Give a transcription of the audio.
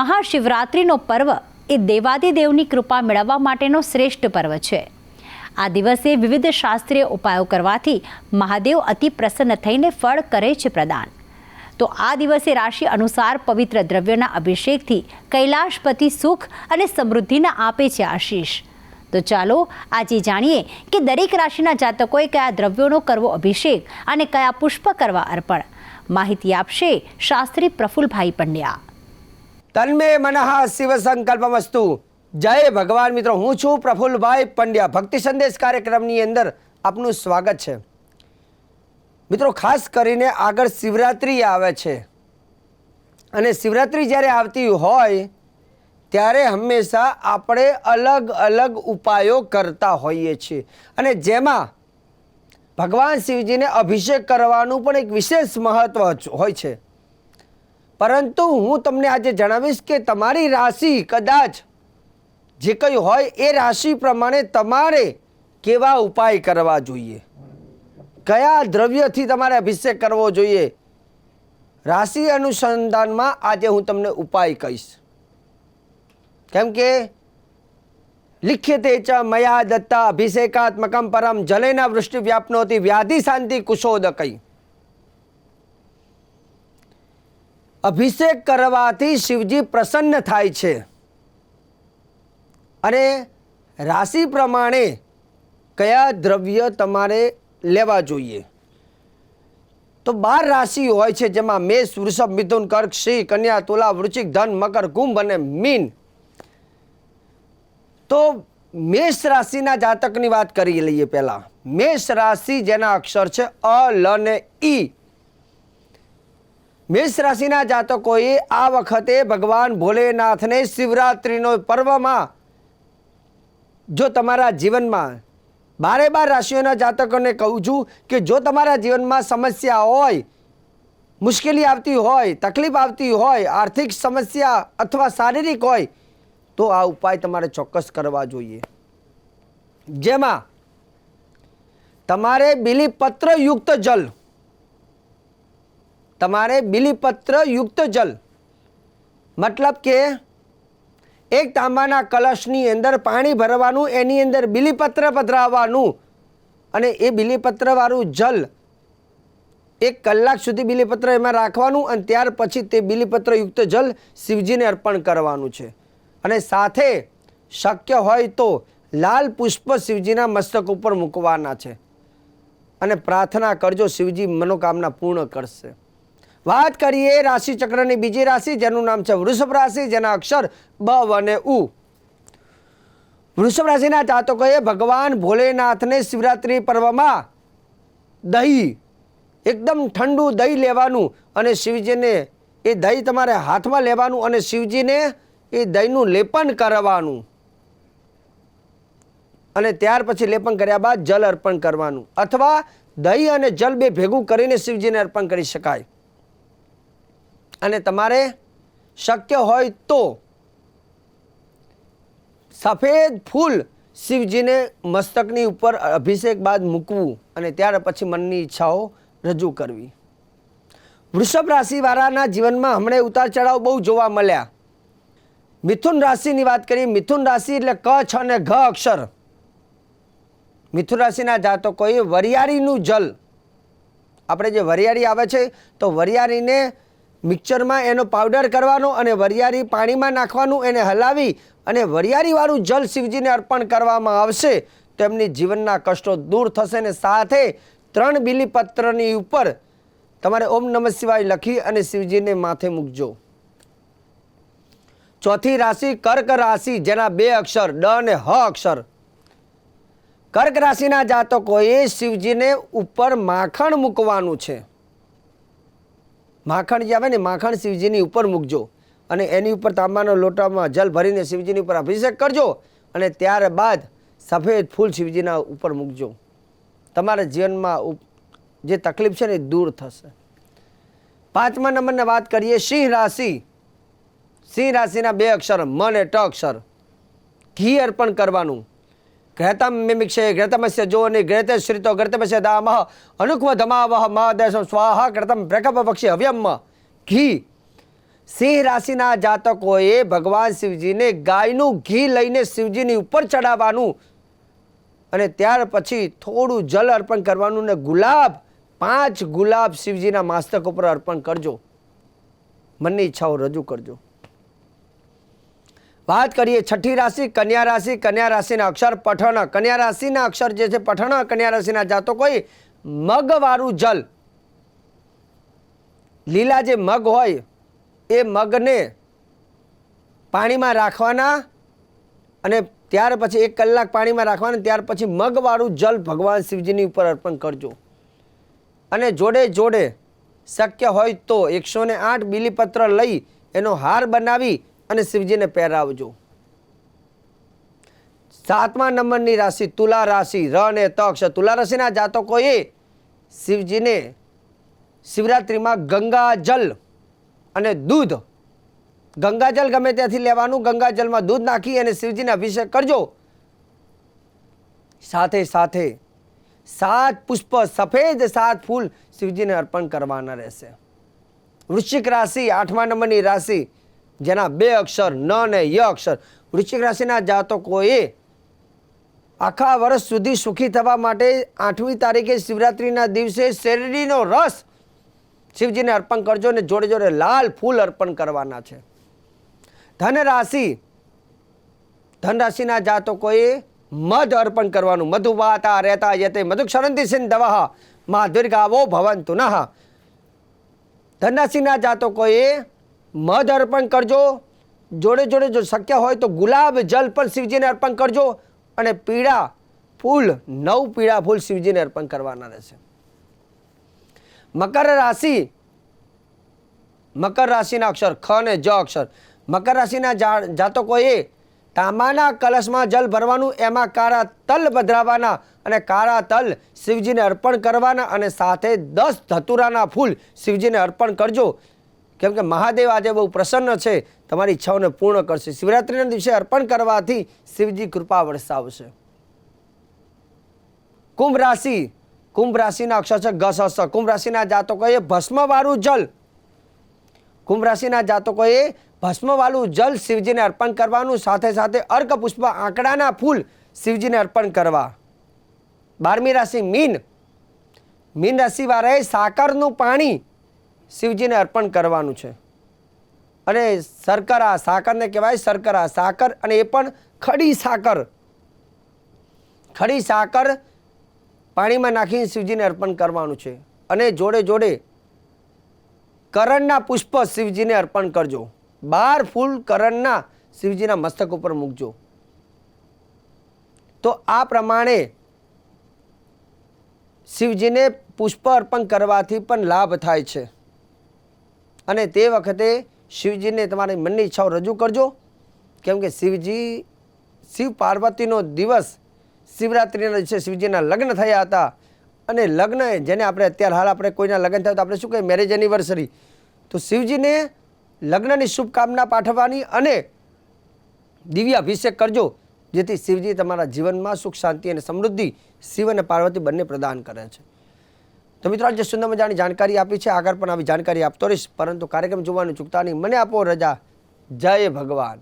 મહાશિવરાત્રિનો પર્વ એ દેવાદિદેવની કૃપા મેળવવા માટેનો શ્રેષ્ઠ પર્વ છે. આ દિવસે વિવિધ શાસ્ત્રીય ઉપાયો કરવાથી મહાદેવ અતિ પ્રસન્ન થઈને ફળ કરે છે પ્રદાન. તો આ દિવસે રાશિ અનુસાર પવિત્ર દ્રવ્યોના અભિષેકથી કૈલાશપતિ સુખ અને સમૃદ્ધિના આપે છે આશીષ. તો ચાલો આજે જાણીએ કે દરેક રાશિના જાતકોએ કયા દ્રવ્યોનો કરવો અભિષેક અને કયા પુષ્પ કરવા અર્પણ. માહિતી આપશે શાસ્ત્રી પ્રફુલભાઈ પંડ્યા. તન્મે મનઃ શિવ સંકલ્પમસ્તુ। જય ભગવાન મિત્રો, હું છું પ્રફુલ્લભાઈ પંડ્યા. ભક્તિ સંદેશ કાર્યક્રમની અંદર આપનું સ્વાગત છે. મિત્રો, ખાસ કરીને આગળ શિવરાત્રિ આવે છે. અને શિવરાત્રિ જ્યારે આવતી હોય, ત્યારે હંમેશા આપણે અલગ અલગ ઉપાયો કરતા હોઈએ છીએ. અને જેમાં ભગવાન શિવજીને અભિષેક કરવાનું પણ એક વિશેષ મહત્ત્વ હોય છે. પરંતુ હું તમને આજે જણાવીશ કે તમારી રાશિ કદાચ જે કંઈ હોય એ રાશિ પ્રમાણે તમારે કેવા ઉપાય કરવા જોઈએ? કયા દ્રવ્યથી તમારે અભિષેક કરવો જોઈએ? રાશિ અનુસંધાનમાં આજે હું તમને ઉપાય કહીશ. કેમ કે લિખ્યતે ચ મયા દત્તા અભિષેકાત્મકમ પરમ જલેના વૃષ્ટિ વ્યાપનોતી વ્યાધિ શાંતિ કુશોદકઈ અભિષેક કરવાથી શિવજી પ્રસન્ન થાય છે. અને રાશિ પ્રમાણે કયા દ્રવ્ય તમારે લેવા જોઈએ? તો બાર રાશિ હોય છે, જેમાં મેષ, વૃષભ, મિથુન, કર્ક, સિંહ, કન્યા, તુલા, વૃશ્ચિક, ધન, મકર, કુંભ અને મીન. તો મેષ રાશિના જાતકની વાત કરી લઈએ પહેલાં. મેષ રાશિ જેના અક્ષર છે અ, લ ને ઈ. મેષ રાશિના જાતકોએ આ વખતે ભગવાન ભોલેનાથને શિવરાત્રિનો પર્વમાં જો તમારા જીવનમાં બારે બાર રાશિઓના જાતકોને કહું છું કે જો તમારા જીવનમાં સમસ્યા હોય, મુશ્કેલી આવતી હોય, તકલીફ આવતી હોય, આર્થિક સમસ્યા અથવા શારીરિક હોય, તો આ ઉપાય તમારે ચોક્કસ કરવા જોઈએ. જેમાં તમારે બિલીપત્ર યુક્ત જલ તમારે બિલીપત્ર યુક્ત જલ. મતલબ કે એક તાંબાના કલશની અંદર પાણી ભરવાનું, એની અંદર બિલીપત્ર પધરાવવાનું. અને એ બિલીપત્રવાળું જલ એક કલાક સુધી બિલીપત્ર એમાં રાખવાનું અને ત્યાર પછી તે બિલીપત્ર યુક્ત જલ શિવજીને અર્પણ કરવાનું છે. અને સાથે શક્ય હોય તો લાલ પુષ્પ શિવજીના મસ્તક ઉપર મૂકવાના છે. અને પ્રાર્થના કરજો શિવજી મનોકામના પૂર્ણ કરશે. વાત કરીએ રાશિ ચક્રની બીજી રાશિ, જેનું નામ છે વૃષભ રાશિ, જેના અક્ષર બ અને ઉ. વૃષભ રાશિના જાતકોએ ભગવાન ભોલેનાથને શિવરાત્રિ પર્વમાં દહીં, એકદમ ઠંડુ દહીં લેવાનું અને શિવજીને એ દહીં તમારે હાથમાં લેવાનું અને શિવજીને એ દહીંનું લેપન કરવાનું. અને ત્યાર પછી લેપન કર્યા બાદ જલ અર્પણ કરવાનું. અથવા દહીં અને જલ બે ભેગું કરીને શિવજીને અર્પણ કરી શકાય. અને તમારે શક્ય હોય તો સફેદ ફૂલ શિવજીને મસ્તકની ઉપર અભિષેક બાદ મૂકવું અને ત્યાર પછી મનની ઈચ્છાઓ રજૂ કરવી. વૃષભ રાશિવાળાના જીવનમાં હમણાં ઉતાર ચઢાવ બહુ જોવા મળ્યા. મિથુન રાશિની વાત કરીએ, મિથુન રાશિ એટલે ક, છ અને ઘ અક્ષર. મિથુન રાશિના જાતકોએ વરિયાળીનું જલ. આપણે જે વરિયાળી આવે છે, તો વરિયાળીને મિક્સરમાં એનો પાવડર કરવાનો અને વરિયાળી પાણીમાં નાખવાનું એને હલાવી અને વરિયાળીવાળું જલ શિવજીને અર્પણ કરવામાં આવશે. તો એમની જીવનના કષ્ટો દૂર થશે ને સાથે ત્રણ બિલીપત્રની ઉપર તમારે ઓમ નમઃ શિવાય લખી અને શિવજીને માથે મૂકજો. ચોથી રાશિ કર્ક રાશિ, જેના બે અક્ષર, ડ અને હ અક્ષર. કર્ક રાશિના જાતકોએ શિવજીને ઉપર માખણ મૂકવાનું છે. માખણ જે આવે ને, માખણ શિવજીની ઉપર મૂકજો અને એની ઉપર તાંબાના લોટામાં જલ ભરીને શિવજીની ઉપર અભિષેક કરજો અને ત્યારબાદ સફેદ ફૂલ શિવજીના ઉપર મૂકજો. તમારા જીવનમાં જે તકલીફ છે ને, એ દૂર થશે. પાંચમા નંબરની વાત કરીએ, સિંહ રાશિ. સિંહ રાશિના બે અક્ષર મ અને ટ અક્ષર. ઘી અર્પણ કરવાનું. જોની ઘ્રેતે શ્રિતો ઘ્રેતમસ્ય દામહ અનુક્વ ધમાવહ મહાદેશ સ્વાહા ઘ્રતમ પ્રકપ પક્ષી અવ્યમ ઘી સિંહ રાશિના જાતકોએ ભગવાન શિવજીને ગાયનું ઘી લઈને શિવજીની ઉપર ચડાવવાનું અને ત્યાર પછી થોડું જલ અર્પણ કરવાનું ને ગુલાબ પાંચ ગુલાબ શિવજીના માસ્તક ઉપર અર્પણ કરજો મનની ઈચ્છાઓ રજૂ કરજો વાત કરીએ છઠ્ઠી રાશિ, કન્યા રાશિ. કન્યા રાશિના અક્ષર પઠણ. કન્યા રાશિના અક્ષર જે છે પઠણ, કન્યા રાશિના જાતકોએ મગવાળું જલ. લીલા જે મગ હોય, એ મગને પાણીમાં રાખવાના અને ત્યાર પછી એક કલાક પાણીમાં રાખવાના ત્યાર પછી મગવાળું જલ ભગવાન શિવજીની ઉપર અર્પણ કરજો. અને જોડે જોડે શક્ય હોય તો એકસો ને આઠ બિલીપત્ર લઈ એનો હાર બનાવી અને શિવજીને પહેરાવજો. સાતમા નંબરની રાશિ તુલા રાશિ, ર અને તક્ષ તુલા રાશિના જાતકોએ શિવજીને શિવરાત્રિમાં ગંગાજલ અને દૂધ. ગંગાજલ ગમે ત્યાંથી લેવાનું, ગંગાજલમાં દૂધ નાખી અને શિવજીને અભિષેક કરજો. સાથે સાથે સાત પુષ્પ, સફેદ સાત ફૂલ શિવજીને અર્પણ કરવાના રહેશે. વૃશ્ચિક રાશિ, આઠમા નંબરની રાશિ જેના બે અક્ષર ન ને ય અક્ષર. વૃશ્ચિક રાશિના જાતકોએ આખા વર્ષ સુધી સુખી થવા માટે આઠમી તારીખે શિવરાત્રિના દિવસે શેરડીનો રસ શિવજીને અર્પણ કરજો અને જોડે જોડે લાલ ફૂલ અર્પણ કરવાના છે. ધન રાશિ, ધન રાશિના જાતકોએ મધ અર્પણ કરવાનું. મધુવાતા રહેતા યતે મધુક્ષરંતિ સિંહ દવા માધુર્ગાવો ભવંતુ નહા ધનરાશિના જાતકોએ મધ અર્પણ કરજો. જોડે જોડે જો શક્ય હોય તો ગુલાબ જલ પણ શિવજીને અર્પણ કરજો અને પીળા ફૂલ, નવ પીળા ફૂલ શિવજીને અર્પણ કરવાના રહેશે. મકર રાશિ, મકર રાશિના અક્ષર, ખ અને જ અક્ષર. મકર રાશિના જાતકોએ તાંબાના કલશમાં જલ ભરવાનું, એમાં કાળા તલ પધરાવવાના અને કાળા તલ શિવજીને અર્પણ કરવાના અને સાથે દસ ધતુરાના ફૂલ શિવજીને અર્પણ કરજો. કેમ કે મહાદેવ આજે બહુ પ્રસન્ન છે, તમારી ઈચ્છાઓને પૂર્ણ કરશે. શિવરાત્રિના દિવસે અર્પણ કરવાથી શિવજી કૃપા વરસાવશે. કુંભ રાશિ, કુંભ રાશિના અક્ષર છે ગસ હસ કુંભ રાશિના જાતકોએ ભસ્મવાળું જલ. કુંભ રાશિના જાતકોએ ભસ્મવાળું જલ શિવજીને અર્પણ કરવાનું, સાથે સાથે અર્ક પુષ્પ આંકડાના ફૂલ શિવજીને અર્પણ કરવા. બારમી રાશિ મીન. મીન રાશિવાળાએ સાકરનું પાણી શિવજીને અર્પણ કરવાનું છે. અને શર્કરા, સાકરને કહેવાય શર્કરા. સાકર અને એ પણ ખડી સાકર. ખડી સાકર પાણીમાં નાખીને શિવજીને અર્પણ કરવાનું છે. અને જોડે જોડે કરણના પુષ્પ શિવજીને અર્પણ કરજો. બાર ફૂલ કરણના શિવજીના મસ્તક ઉપર મૂકજો. તો આ પ્રમાણે શિવજીને પુષ્પ અર્પણ કરવાથી પણ લાભ થાય છે. અને તે વખતે શિવજીને તમારી મનની ઈચ્છાઓ રજૂ કરજો. કેમ કે શિવજી, શિવ પાર્વતીનો દિવસ શિવરાત્રિના દિવસે શિવજીના લગ્ન થયા હતા. અને લગ્ન જેને આપણે અત્યારે હાલ આપણે કોઈના લગ્ન થયા તો આપણે શું કહીએ? મેરેજ એનિવર્સરી તો શિવજીને લગ્નની શુભકામના પાઠવવાની અને દિવ્ય અભિષેક કરજો, જેથી શિવજી તમારા જીવનમાં સુખ, શાંતિ અને સમૃદ્ધિ શિવ અને પાર્વતી બંને પ્રદાન કરે છે. તો મિત્રો, આજે સુંદર મજાની જાણકારી આપી છે. આગળ પણ આવી જાણકારી આપતો રહીશ. પરંતુ કાર્યક્રમ જોવાનું ચૂકતા નહીં. મને આપો રજા. જય ભગવાન.